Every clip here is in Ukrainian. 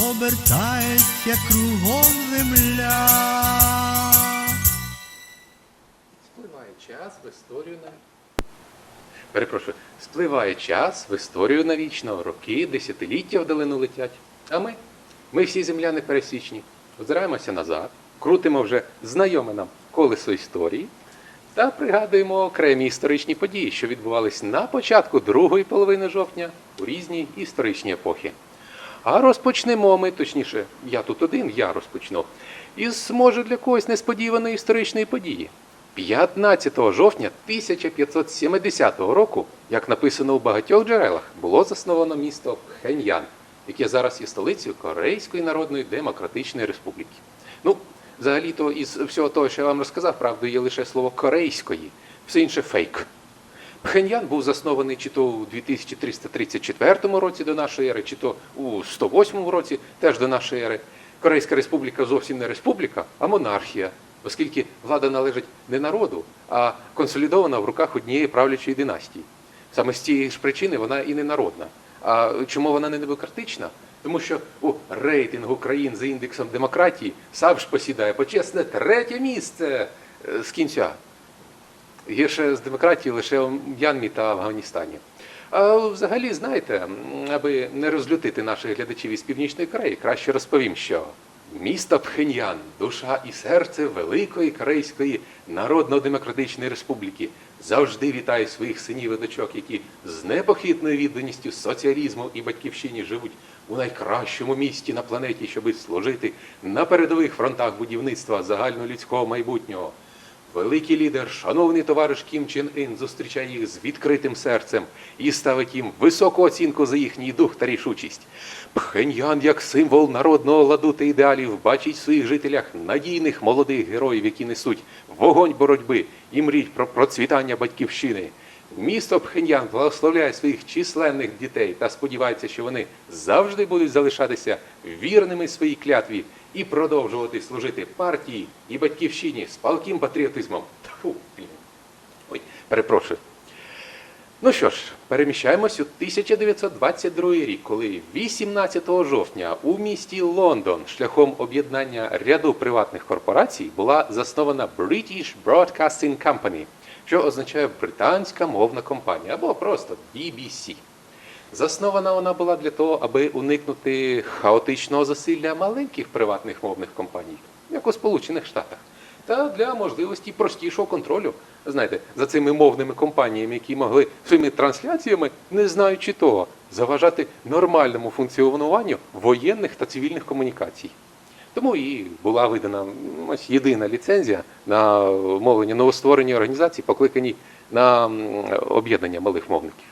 обертається кругом земля. Спливає час в історію на Перепрошую, спливає час в історію навічно, роки, десятиліття вдалину летять. А ми? Ми всі земляни пересічні. Озираємося назад, крутимо вже знайоме нам колесо історії та пригадуємо окремі історичні події, що відбувались на початку другої половини жовтня у різні історичні епохи. А розпочнемо ми, точніше, я тут один, я розпочну, із, може, для когось несподіваної історичної події. 15 жовтня 1570 року, як написано у багатьох джерелах, було засновано місто Пхеньян, яке зараз є столицею Корейської Народної Демократичної Республіки. Ну, взагалі-то із всього того, що я вам розказав, правдою є лише слово корейської, все інше фейк. Пхеньян був заснований чи то у 2334 році до нашої ери, чи то у 108 році теж до нашої ери. Корейська республіка зовсім не республіка, а монархія, оскільки влада належить не народу, а консолідована в руках однієї правлячої династії. Саме з цієї ж причини вона і не народна. А чому вона не демократична? Тому що у рейтингу країн за індексом демократії САВШ посідає почесне третє місце е, з кінця. Гірше з демократії лише у М'янмі та Афганістані. А взагалі, знаєте, аби не розлютити наших глядачів із Північної Кореї, краще розповім, що місто Пхеньян, душа і серце Великої Корейської Народно-Демократичної Республіки, завжди вітає своїх синів і дочок, які з непохитною відданістю соціалізму і батьківщині живуть у найкращому місті на планеті, щоби служити на передових фронтах будівництва загальнолюдського майбутнього. Великий лідер, шановний товариш Кім Чен Ін, зустрічає їх з відкритим серцем і ставить їм високу оцінку за їхній дух та рішучість. Пхеньян, як символ народного ладу та ідеалів, бачить в своїх жителях надійних молодих героїв, які несуть вогонь боротьби і мріють про процвітання батьківщини. Місто Пхеньян благословляє своїх численних дітей та сподівається, що вони завжди будуть залишатися вірними своїй клятві і продовжувати служити партії і батьківщині з палким патріотизмом. Тьфу. Ой, перепрошую. Ну що ж, переміщаємось у 1922 рік, коли 18 жовтня у місті Лондон шляхом об'єднання ряду приватних корпорацій була заснована British Broadcasting Company, що означає британська мовна компанія або просто BBC. Заснована вона була для того, аби уникнути хаотичного засилля маленьких приватних мовних компаній, як у Сполучених Штатах, та для можливості простішого контролю. Знаєте, за цими мовними компаніями, які могли своїми трансляціями, не знаючи того, заважати нормальному функціонуванню воєнних та цивільних комунікацій. Тому і була видана ось єдина ліцензія на мовлення новостворені організації, покликані на об'єднання малих мовників.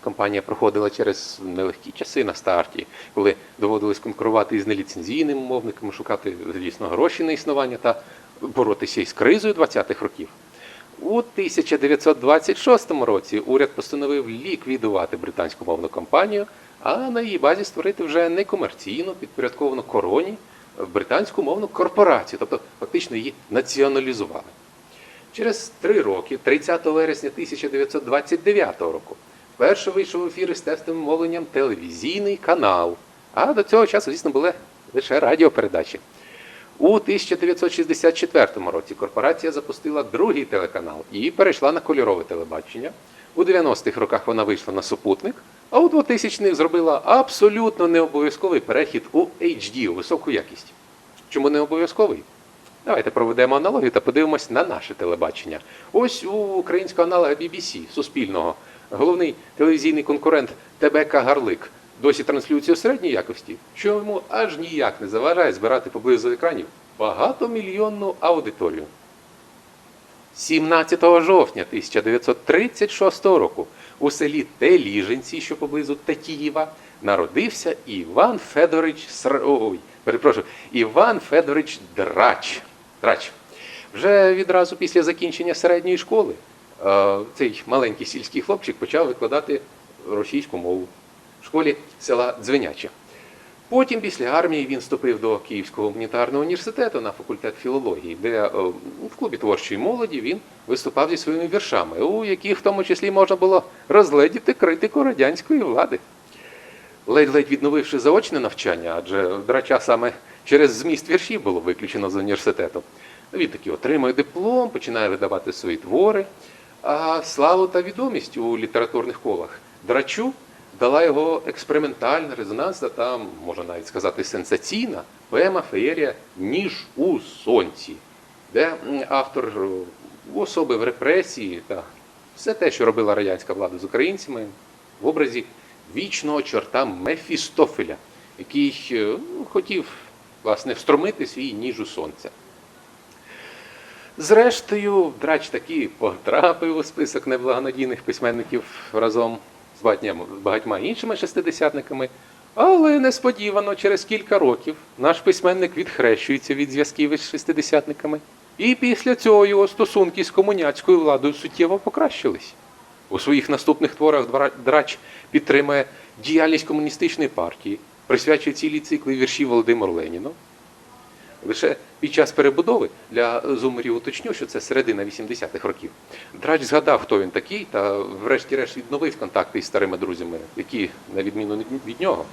Компанія проходила через нелегкі часи на старті, коли доводилось конкурувати із неліцензійними мовниками, шукати, звісно, гроші на існування та боротися із кризою 20-х років. У 1926 році уряд постановив ліквідувати британську мовну компанію, а на її базі створити вже некомерційну, підпорядковану короні британську мовну корпорацію, тобто фактично її націоналізували. Через три роки, 30 вересня 1929 року, вперше вийшов в ефір із тестовим мовленням телевізійний канал. А до цього часу, звісно, були лише радіопередачі. У 1964 році корпорація запустила другий телеканал і перейшла на кольорове телебачення. У 90-х роках вона вийшла на супутник, а у 2000-х зробила абсолютно необов'язковий перехід у HD, у високу якість. Чому не обов'язковий? Давайте проведемо аналогію та подивимось на наше телебачення. Ось у українського аналога BBC Суспільного головний телевізійний конкурент ТБК Гарлик досі транслюється у середній якості, що йому аж ніяк не заважає збирати поблизу екранів багатомільйонну аудиторію. 17 жовтня 1936 року у селі Теліженці, що поблизу Татіїва, народився Іван Федорович Ср... Ой, перепрошую, Іван Федорович Драч. Драч. Вже відразу після закінчення середньої школи цей маленький сільський хлопчик почав викладати російську мову в школі села Дзвеняче. Потім, після армії, він вступив до Київського гуманітарного університету на факультет філології, де е, в клубі творчої молоді він виступав зі своїми віршами, у яких в тому числі можна було розгледіти критику радянської влади. Ледь-ледь відновивши заочне навчання, адже драча саме через зміст віршів було виключено з університету. Він таки отримує диплом, починає видавати свої твори. А славу та відомість у літературних колах драчу дала його експериментальна, резонансна та, можна навіть сказати, сенсаційна поема феєрія Ніж у сонці, де автор е, уособив репресії та все те, що робила радянська влада з українцями, в образі вічного чорта Мефістофеля, який е, ну, хотів власне встромити свій ніж у сонце. Зрештою, драч таки потрапив у список неблагонадійних письменників разом з багатьма, іншими шестидесятниками. Але несподівано, через кілька років наш письменник відхрещується від зв'язків із шестидесятниками. І після цього його стосунки з комуняцькою владою суттєво покращились. У своїх наступних творах драч підтримує діяльність комуністичної партії, присвячує цілі цикли віршів Володимиру Леніну. Лише під час перебудови для зумерів уточню, що це середина 80-х років. Драч згадав, хто він такий, та врешті-решт відновив контакти із старими друзями, які, на відміну від нього,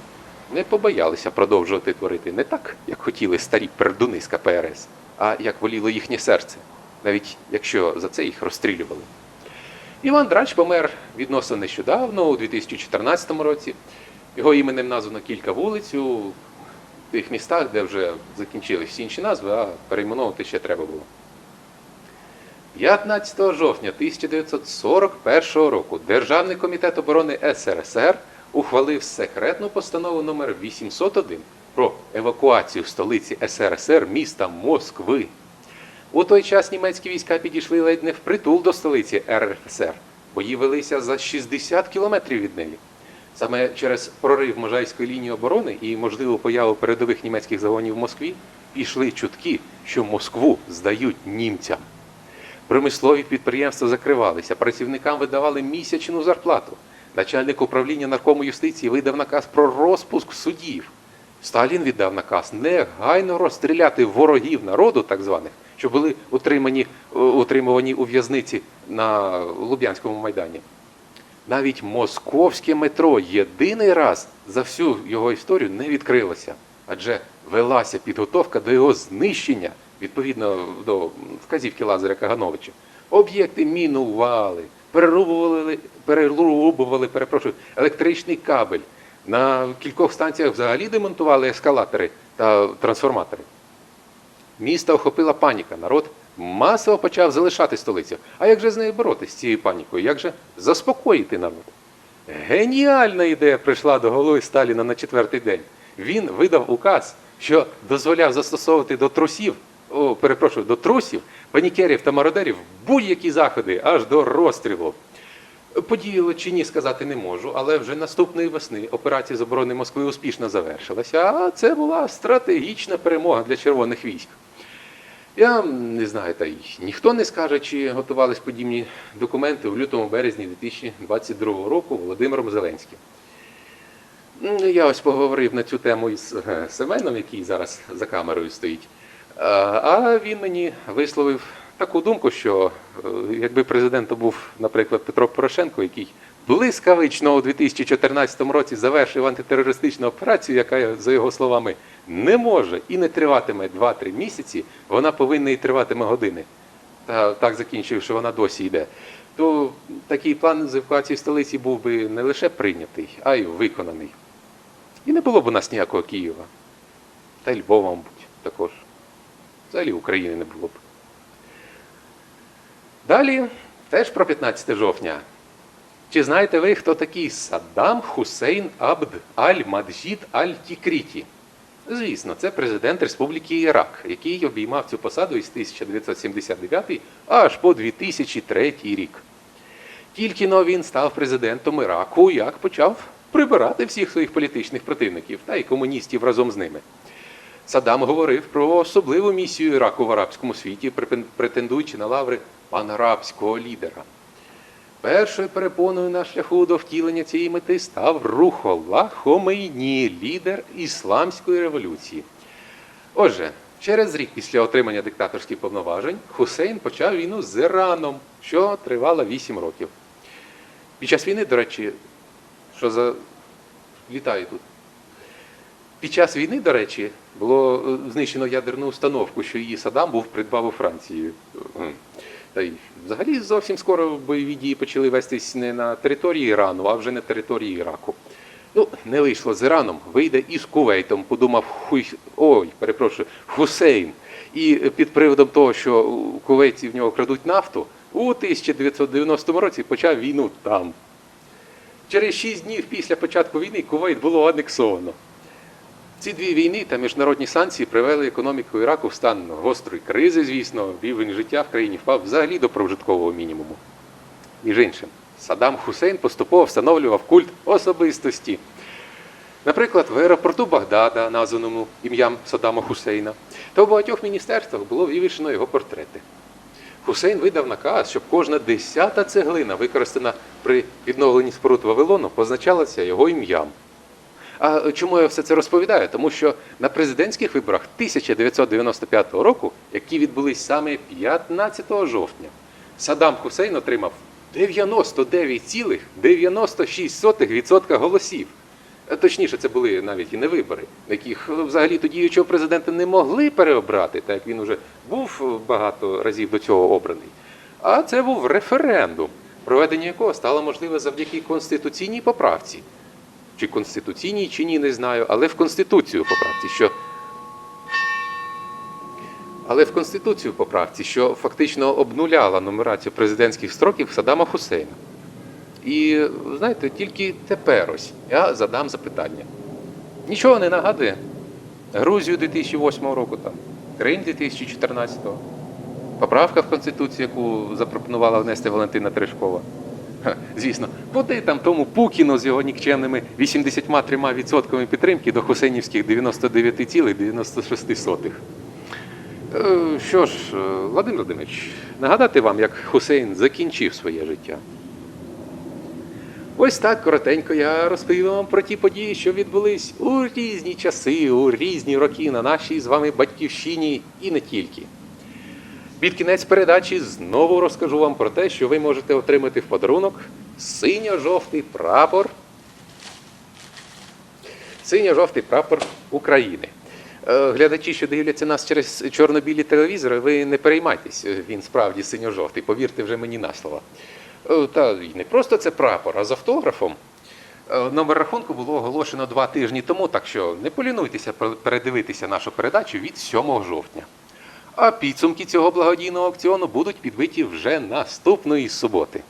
не побоялися продовжувати творити не так, як хотіли старі пердуни з КПРС, а як воліло їхнє серце, навіть якщо за це їх розстрілювали. Іван Драч помер відносно нещодавно, у 2014 році. Його іменем названо кілька вулиць у тих містах, де вже закінчились всі інші назви, а перейменовувати ще треба було. 15 жовтня 1941 року Державний комітет оборони СРСР ухвалив секретну постанову номер 801 про евакуацію столиці СРСР міста Москви. У той час німецькі війська підійшли ледь не впритул до столиці РФСР. Бої велися за 60 кілометрів від неї. Саме через прорив Можайської лінії оборони і можливу появу передових німецьких загонів в Москві пішли чутки, що Москву здають німцям. Промислові підприємства закривалися, працівникам видавали місячну зарплату. Начальник управління наркому юстиції видав наказ про розпуск судів. Сталін віддав наказ негайно розстріляти ворогів народу, так званих, що були утримані, е, утримувані у в'язниці на Луб'янському майдані. Навіть московське метро єдиний раз за всю його історію не відкрилося, адже велася підготовка до його знищення відповідно до вказівки Лазаря Кагановича. Об'єкти мінували, перерубували, перерубували перепрошую, електричний кабель. На кількох станціях взагалі демонтували ескалатори та трансформатори. Міста охопила паніка. Народ масово почав залишати столицю. А як же з нею боротися з цією панікою? Як же заспокоїти народ? Геніальна ідея прийшла до голови Сталіна на четвертий день. Він видав указ, що дозволяв застосовувати до трусів, о, перепрошую, до трусів, панікерів та мародерів будь-які заходи аж до розстрілу. Подіяло чи ні, сказати не можу, але вже наступної весни операція з оборони Москви успішно завершилася, а це була стратегічна перемога для червоних військ. Я не знаю, та й ніхто не скаже, чи готувались подібні документи в лютому березні 2022 року Володимиром Зеленським. Я ось поговорив на цю тему із е, Семеном, який зараз за камерою стоїть. А- А він мені висловив таку думку, що е, якби президентом був, наприклад, Петро Порошенко, який блискавично у 2014 році завершив антитерористичну операцію, яка, за його словами, не може і не триватиме 2-3 місяці, вона повинна і триватиме години. Та так закінчив, що вона досі йде. То такий план з евакуації столиці був би не лише прийнятий, а й виконаний. І не було б у нас ніякого Києва. Та й Львова, мабуть, також. Взагалі України не було б. Далі теж про 15 жовтня. Чи знаєте ви, хто такий Саддам Хусейн Абд Аль-Маджід Аль-Тікріті? Звісно, це президент Республіки Ірак, який обіймав цю посаду із 1979 аж по 2003 рік. Тільки но він став президентом Іраку, як почав прибирати всіх своїх політичних противників та й комуністів разом з ними. Саддам говорив про особливу місію Іраку в арабському світі, претендуючи на лаври панарабського лідера. Першою перепоною на шляху до втілення цієї мети став Рухолла Хомейні, лідер ісламської революції. Отже, через рік після отримання диктаторських повноважень Хусейн почав війну з Іраном, що тривала 8 років. Під час війни, до речі, що за літаю тут. Під час війни, до речі, було е, знищено ядерну установку, що її Саддам був придбав у Франції. Та й взагалі зовсім скоро бойові дії почали вестись не на території Ірану, а вже на території Іраку. Ну, не вийшло з Іраном, вийде і з Кувейтом, подумав хуй, ой, перепрошую, Хусейн. І під приводом того, що кувейці в нього крадуть нафту, у 1990 році почав війну там. Через шість днів після початку війни Кувейт було анексовано. Ці дві війни та міжнародні санкції привели економіку Іраку в стан гострої кризи, звісно, рівень життя в країні впав взагалі до прожиткового мінімуму. Між іншим, Саддам Хусейн поступово встановлював культ особистості. Наприклад, в аеропорту Багдада, названому ім'ям Саддама Хусейна, та в багатьох міністерствах було вивішено його портрети. Хусейн видав наказ, щоб кожна десята цеглина, використана при відновленні споруд Вавилону, позначалася його ім'ям. А чому я все це розповідаю? Тому що на президентських виборах 1995 року, які відбулись саме 15 жовтня, Саддам Хусейн отримав 99,96% голосів. Е, Точніше, це були навіть і не вибори, яких е, взагалі тоді діючого президента не могли переобрати, так як він уже був е, багато разів до цього обраний. А це був референдум, проведення якого стало можливе завдяки конституційній поправці чи конституційній, чи ні, не знаю, але в Конституцію поправці, що. Але в Конституцію поправці, що фактично обнуляла нумерацію президентських строків Саддама Хусейна. І знаєте, тільки тепер ось я задам запитання. Нічого не нагадує. Грузію 2008 року там, Крим 2014, поправка в Конституцію, яку запропонувала внести Валентина Терешкова. Звісно, куди там тому Пукіну з його нікчемними 83% підтримки до хусейнівських 99,96. Е, Що ж, е, Владимир Владимирович, нагадати вам, як Хусейн закінчив своє життя. Ось так коротенько я розповів вам про ті події, що відбулись у різні часи, у різні роки на нашій з вами батьківщині і не тільки. Під кінець передачі знову розкажу вам про те, що ви можете отримати в подарунок синьо-жовтий прапор. Синьо-жовтий прапор України. Е, Глядачі, що дивляться нас через чорно-білі телевізори, ви не переймайтесь, він справді синьо-жовтий, повірте вже мені на слово. Е, Та й не просто це прапор, а з автографом. Е, Номер рахунку було оголошено два тижні тому, так що не полінуйтеся передивитися нашу передачу від 7 жовтня. А підсумки цього благодійного аукціону будуть підбиті вже наступної суботи.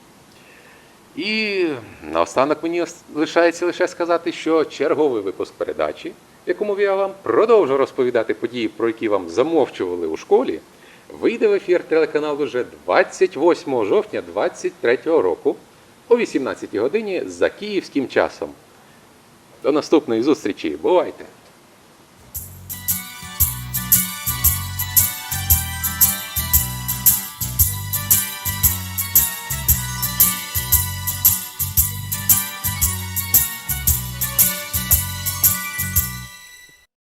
І наостанок мені лишається лише сказати, що черговий випуск передачі, в якому я вам продовжу розповідати події, про які вам замовчували у школі, вийде в ефір телеканалу вже 28 жовтня 2023 року о 18 годині за київським часом. До наступної зустрічі. Бувайте!